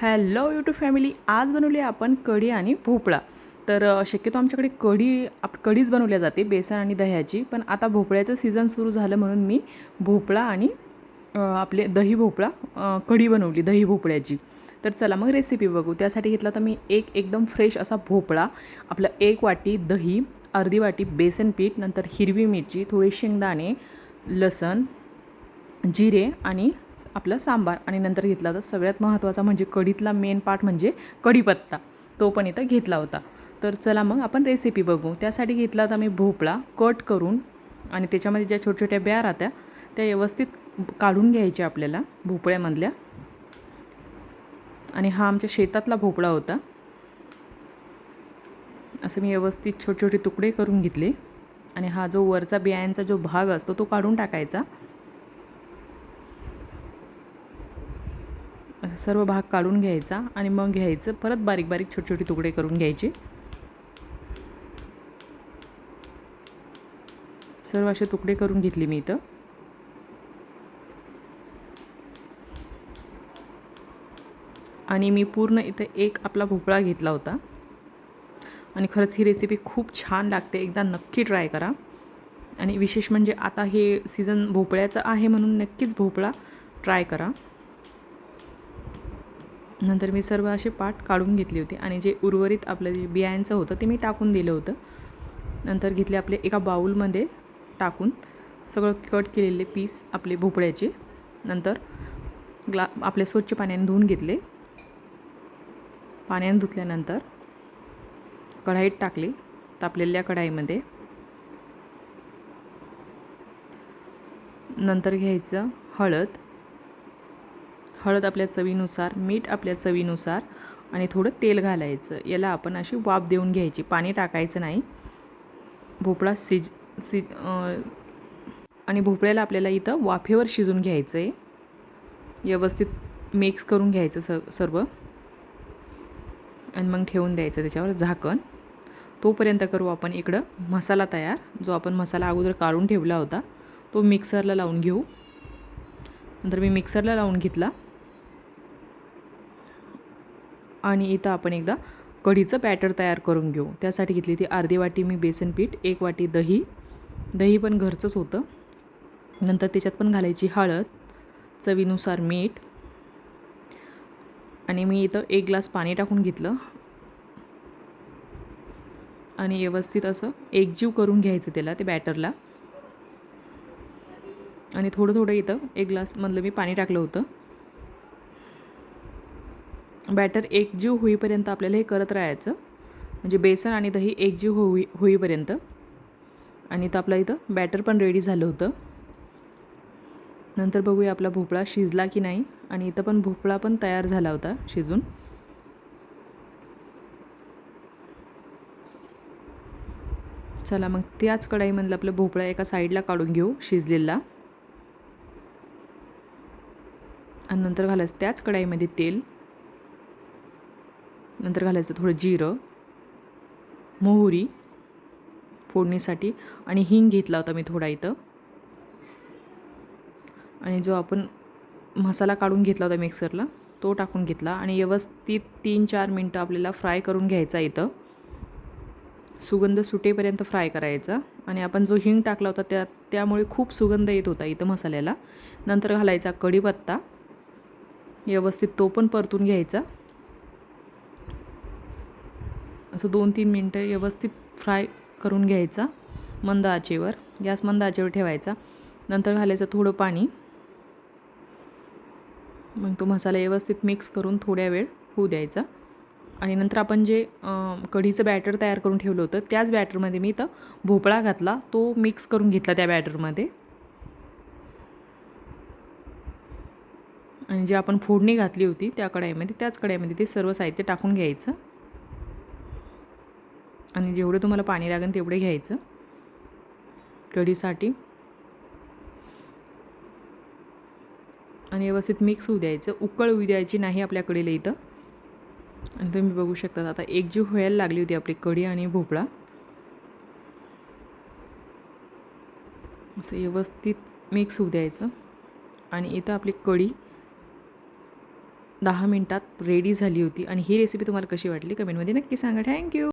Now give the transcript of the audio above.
Hello YouTube family आज बनवली आपण कढी आणि भोपळा. तर शक्यतो आमच्याकडे कढी आप कढीच बनवल्या जाते बेसन आणि दह्याची. पण आता भोपळ्याचं सीझन सुरू झालं म्हणून मी भोपळा आणि आपले दही भोपळा कढी बनवली दही भोपळ्याची. तर चला मग रेसिपी बघू. त्यासाठी घेतला तर मी एक एकदम फ्रेश असा भोपळा आपलं एक वाटी दही अर्धी वाटी बेसन पीठ नंतर हिरवी मिरची थोडे शेंगदाणे लसण जिरे आणि आपलं सांबार आणि नंतर घेतला तर सगळ्यात महत्त्वाचा म्हणजे कढीतला मेन पार्ट म्हणजे कढीपत्ता. तो पण इथं घेतला होता. तर चला मग आपण रेसिपी बघू. त्यासाठी घेतला होता मी भोपळा. कट करून आणि त्याच्यामध्ये ज्या छोट्या छोट्या बिया राहत्या त्या व्यवस्थित काढून घ्यायच्या आपल्याला भोपळ्यामधल्या. आणि हा आमच्या शेतातला भोपळा होता. असं मी व्यवस्थित छोटे छोटे तुकडे करून घेतले. आणि हा जो वरचा बियांचा जो भाग असतो तो काढून टाकायचा. असं सर्व भाग काढून घ्यायचा आणि मग घ्यायचं. परत बारीक बारीक छोटे छोटे तुकडे करून घ्यायचे. सर्व असे तुकडे करून घेतले मी इथं. आणि मी पूर्ण इथं एक आपला भोपळा घेतला होता. आणि खरंच ही रेसिपी खूप छान लागते. एकदा नक्की ट्राय करा. आणि विशेष म्हणजे आता हे सीझन भोपळ्याचं आहे म्हणून नक्कीच भोपळा ट्राय करा. नंतर मी सर्व असे पाट काढून घेतले होते आणि जे उर्वरित आपलं जे बियांचं होतं ते मी टाकून दिलं होतं. नंतर घेतले आपले एका बाऊलमध्ये टाकून सगळं कट केलेले पीस आपले भोपळ्याचे. नंतर ग्ला आपले स्वच्छ पाण्याने धुवून घेतले. पाण्याने धुतल्यानंतर कढाईत टाकले तापलेल्या कढाईमध्ये. नंतर घ्यायचं हळद. हळद आपल्या चवीनुसार मीठ आपल्या चवीनुसार आणि थोडं तेल घालायचं. याला आपण अशी वाफ देऊन घ्यायची. पाणी टाकायचं नाही. भोपळा शिज सिज आणि भोपळ्याला आपल्याला इथं वाफेवर शिजून घ्यायचं आहे व्यवस्थित मिक्स करून घ्यायचं स सर्व. आणि मग ठेवून द्यायचं त्याच्यावर झाकण. तोपर्यंत करू आपण इकडं मसाला तयार. जो आपण मसाला अगोदर काढून ठेवला होता तो मिक्सरला लावून घेऊ. नंतर मी मिक्सरला लावून घेतला. आणि इथं आपण एकदा कढीचं बॅटर तयार करून घेऊ. त्यासाठी घेतली ती अर्धी वाटी मी बेसन पीठ एक वाटी दही. दही पण घरचंच होतं. नंतर त्याच्यात पण घालायची हळद चवीनुसार मीठ. आणि मी इथं एक ग्लास पाणी टाकून घेतलं. आणि व्यवस्थित असं एकजीव करून घ्यायचं त्याला ते बॅटरला. आणि थोडं थोडं इथं एक ग्लासमधलं मी पाणी टाकलं होतं. बॅटर एकजीव होईपर्यंत आपल्याला हे करत राहायचं. म्हणजे बेसन आणि दही एकजीव होई होईपर्यंत. आणि तर आपलं इथं बॅटर पण रेडी झालं होतं. नंतर बघूया आपला भोपळा शिजला की नाही. आणि इथं पण भोपळा पण तयार झाला होता शिजून. चला मग त्याच कढाईमधलं आपलं भोपळा एका साईडला काढून घेऊ शिजलेला. आणि नंतर घालायचं त्याच कढाईमध्ये तेल. नंतर घालायचं थोडं जिरं मोहरी फोडणीसाठी आणि हिंग घेतला होता मी थोडा इथं. आणि जो आपण मसाला काढून घेतला होता मिक्सरला तो टाकून घेतला आणि व्यवस्थित तीन चार मिनटं आपल्याला फ्राय करून घ्यायचा इथं. सुगंध सुटेपर्यंत फ्राय करायचा आणि आपण जो हिंग टाकला होता त्या त्यामुळे खूप सुगंध येत होता इथं मसाल्याला. नंतर घालायचा कढीपत्ता. व्यवस्थित तो पण परतून घ्यायचा. असं दोन तीन मिनटं व्यवस्थित फ्राय करून घ्यायचा मंद आचेवर. गॅस मंद आचेवर ठेवायचा. नंतर घालायचं थोडं पाणी. मग तो मसाला व्यवस्थित मिक्स करून थोड्या वेळ होऊ द्यायचा. आणि नंतर आपण जे कढीचं बॅटर तयार करून ठेवलं होतं त्याच बॅटरमध्ये मी इथं भोपळा घातला तो मिक्स करून घेतला त्या बॅटरमध्ये. आणि जे आपण फोडणी घातली होती त्या कढाईमध्ये त्याच कढाईमध्ये ते सर्व साहित्य टाकून घ्यायचं. जेवढं तुम्हाला पाणी लागेल तेवढे घ्यायचं. कढीसाठी. आणि व्यवस्थित मिक्स होऊ द्यायचं. उकळ होऊ द्यायची नाही आपल्याकडे इथं. आणि तुम्ही बघू शकता आता एक जीव व्हायला लागली होती आपली कढी आणि भोपळा. असं व्यवस्थित मिक्स होऊ द्यायचं. आणि इथं आपली कढी दहा मिनटात रेडी झाली होती. आणि ही रेसिपी तुम्हाला कशी वाटली? कमेंटमध्ये नक्की सांगा. थँक्यू